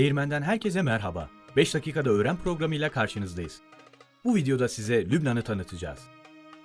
Değirmenden herkese merhaba. 5 dakikada öğren programıyla karşınızdayız. Bu videoda size Lübnan'ı tanıtacağız.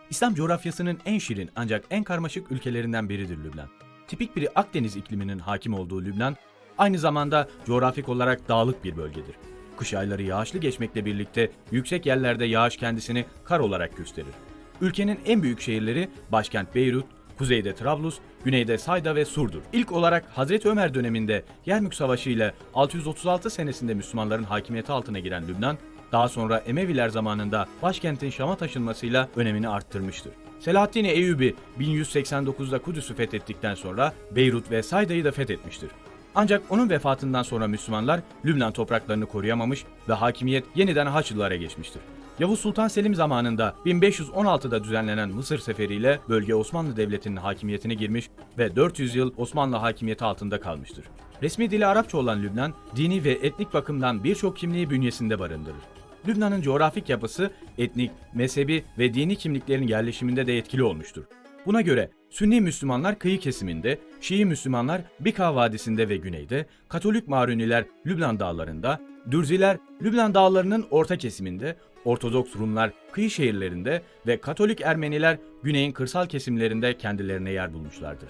İslam coğrafyasının en şirin ancak en karmaşık ülkelerinden biridir Lübnan. Tipik bir Akdeniz ikliminin hakim olduğu Lübnan, aynı zamanda coğrafik olarak dağlık bir bölgedir. Kış ayları yağışlı geçmekle birlikte yüksek yerlerde yağış kendisini kar olarak gösterir. Ülkenin en büyük şehirleri başkent Beyrut, kuzeyde Trablus, güneyde Sayda ve Sur'dur. İlk olarak Hazreti Ömer döneminde Yermük Savaşı ile 636 senesinde Müslümanların hakimiyeti altına giren Lübnan, daha sonra Emeviler zamanında başkentin Şam'a taşınmasıyla önemini arttırmıştır. Selahaddin Eyyubi 1189'da Kudüs'ü fethettikten sonra Beyrut ve Sayda'yı da fethetmiştir. Ancak onun vefatından sonra Müslümanlar Lübnan topraklarını koruyamamış ve hakimiyet yeniden Haçlılara geçmiştir. Yavuz Sultan Selim zamanında 1516'da düzenlenen Mısır seferiyle bölge Osmanlı Devleti'nin hakimiyetine girmiş ve 400 yıl Osmanlı hakimiyeti altında kalmıştır. Resmi dili Arapça olan Lübnan, dini ve etnik bakımdan birçok kimliği bünyesinde barındırır. Lübnan'ın coğrafik yapısı etnik, mezhebi ve dini kimliklerin yerleşiminde de etkili olmuştur. Buna göre Sünni Müslümanlar kıyı kesiminde, Şii Müslümanlar Bika Vadisi'nde ve güneyde, Katolik Maruniler Lübnan dağlarında, Dürziler Lübnan dağlarının orta kesiminde, Ortodoks Rumlar kıyı şehirlerinde ve Katolik Ermeniler güneyin kırsal kesimlerinde kendilerine yer bulmuşlardır.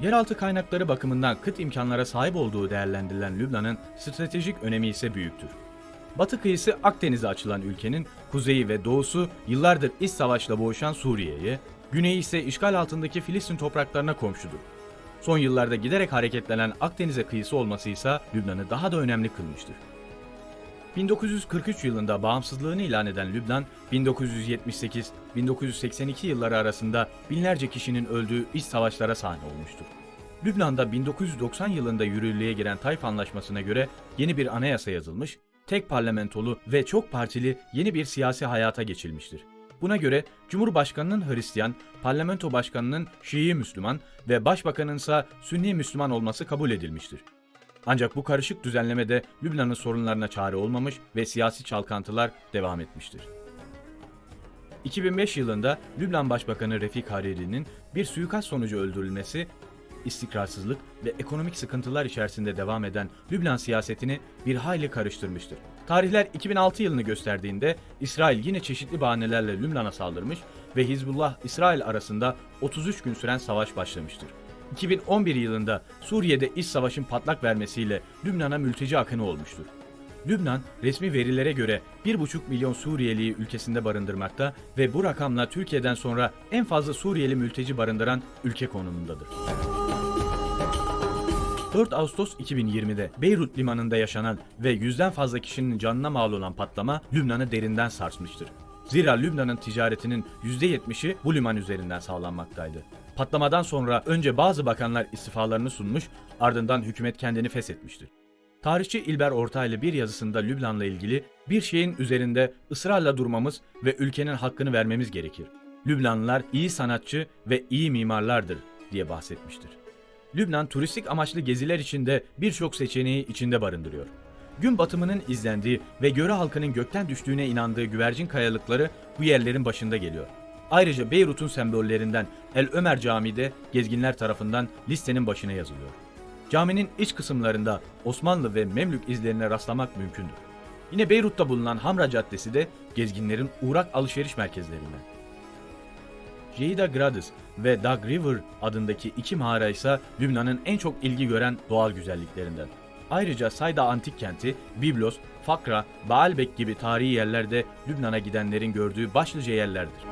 Yeraltı kaynakları bakımından kıt imkanlara sahip olduğu değerlendirilen Lübnan'ın stratejik önemi ise büyüktür. Batı kıyısı Akdeniz'e açılan ülkenin kuzeyi ve doğusu yıllardır iç savaşla boğuşan Suriye'ye, güneyi ise işgal altındaki Filistin topraklarına komşudur. Son yıllarda giderek hareketlenen Akdeniz'e kıyısı olması ise Lübnan'ı daha da önemli kılmıştır. 1943 yılında bağımsızlığını ilan eden Lübnan, 1978-1982 yılları arasında binlerce kişinin öldüğü iç savaşlara sahne olmuştur. Lübnan'da 1990 yılında yürürlüğe giren Taif Anlaşması'na göre yeni bir anayasa yazılmış, tek parlamentolu ve çok partili yeni bir siyasi hayata geçilmiştir. Buna göre Cumhurbaşkanının Hristiyan, parlamento başkanının Şii Müslüman ve başbakanın ise Sünni Müslüman olması kabul edilmiştir. Ancak bu karışık düzenlemede Lübnan'ın sorunlarına çare olmamış ve siyasi çalkantılar devam etmiştir. 2005 yılında Lübnan Başbakanı Refik Hariri'nin bir suikast sonucu öldürülmesi, istikrarsızlık ve ekonomik sıkıntılar içerisinde devam eden Lübnan siyasetini bir hayli karıştırmıştır. Tarihler 2006 yılını gösterdiğinde İsrail yine çeşitli bahanelerle Lübnan'a saldırmış ve Hizbullah İsrail arasında 33 gün süren savaş başlamıştır. 2011 yılında Suriye'de iç savaşın patlak vermesiyle Lübnan'a mülteci akını olmuştur. Lübnan, resmi verilere göre 1,5 milyon Suriyeliyi ülkesinde barındırmakta ve bu rakamla Türkiye'den sonra en fazla Suriyeli mülteci barındıran ülke konumundadır. 4 Ağustos 2020'de Beyrut limanında yaşanan ve yüzden fazla kişinin canına mal olan patlama Lübnan'ı derinden sarsmıştır. Zira Lübnan'ın ticaretinin %70'i bu liman üzerinden sağlanmaktaydı. Patlamadan sonra önce bazı bakanlar istifalarını sunmuş, ardından hükümet kendini feshetmiştir. Tarihçi İlber Ortaylı bir yazısında Lübnan'la ilgili bir şeyin üzerinde ısrarla durmamız ve ülkenin hakkını vermemiz gerekir. Lübnanlılar iyi sanatçı ve iyi mimarlardır diye bahsetmiştir. Lübnan turistik amaçlı geziler içinde birçok seçeneği içinde barındırıyor. Gün batımının izlendiği ve göre halkının gökten düştüğüne inandığı güvercin kayalıkları bu yerlerin başında geliyor. Ayrıca Beyrut'un sembollerinden El Ömer Camii de gezginler tarafından listenin başına yazılıyor. Caminin iç kısımlarında Osmanlı ve Memlük izlerine rastlamak mümkündür. Yine Beyrut'ta bulunan Hamra Caddesi de gezginlerin uğrak alışveriş merkezlerinden. Jeida Gradis ve Dug River adındaki iki mağara ise Lübnan'ın en çok ilgi gören doğal güzelliklerinden. Ayrıca Sayda Antik Kenti, Biblos, Fakra, Baalbek gibi tarihi yerlerde Lübnan'a gidenlerin gördüğü başlıca yerlerdir.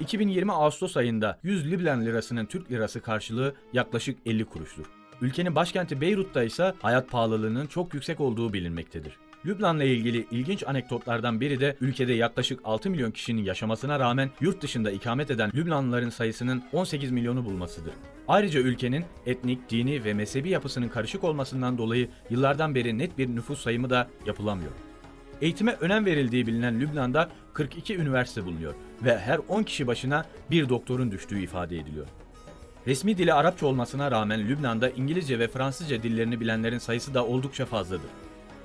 2020 Ağustos ayında 100 Lübnan lirasının Türk lirası karşılığı yaklaşık 50 kuruştur. Ülkenin başkenti Beyrut'ta ise hayat pahalılığının çok yüksek olduğu bilinmektedir. Lübnan'la ilgili ilginç anekdotlardan biri de ülkede yaklaşık 6 milyon kişinin yaşamasına rağmen yurt dışında ikamet eden Lübnanlıların sayısının 18 milyonu bulmasıdır. Ayrıca ülkenin etnik, dini ve mezhebi yapısının karışık olmasından dolayı yıllardan beri net bir nüfus sayımı da yapılamıyor. Eğitime önem verildiği bilinen Lübnan'da 42 üniversite bulunuyor ve her 10 kişi başına bir doktorun düştüğü ifade ediliyor. Resmi dili Arapça olmasına rağmen Lübnan'da İngilizce ve Fransızca dillerini bilenlerin sayısı da oldukça fazladır.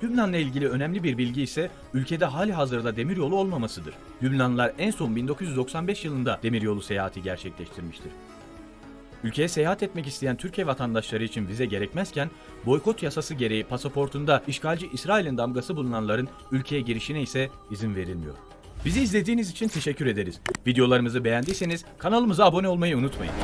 Lübnan'la ilgili önemli bir bilgi ise ülkede hali hazırda demiryolu olmamasıdır. Lübnanlılar en son 1995 yılında demiryolu seyahati gerçekleştirmiştir. Ülkeye seyahat etmek isteyen Türkiye vatandaşları için vize gerekmezken, boykot yasası gereği pasaportunda işgalci İsrail'in damgası bulunanların ülkeye girişine ise izin verilmiyor. Bizi izlediğiniz için teşekkür ederiz. Videolarımızı beğendiyseniz kanalımıza abone olmayı unutmayın.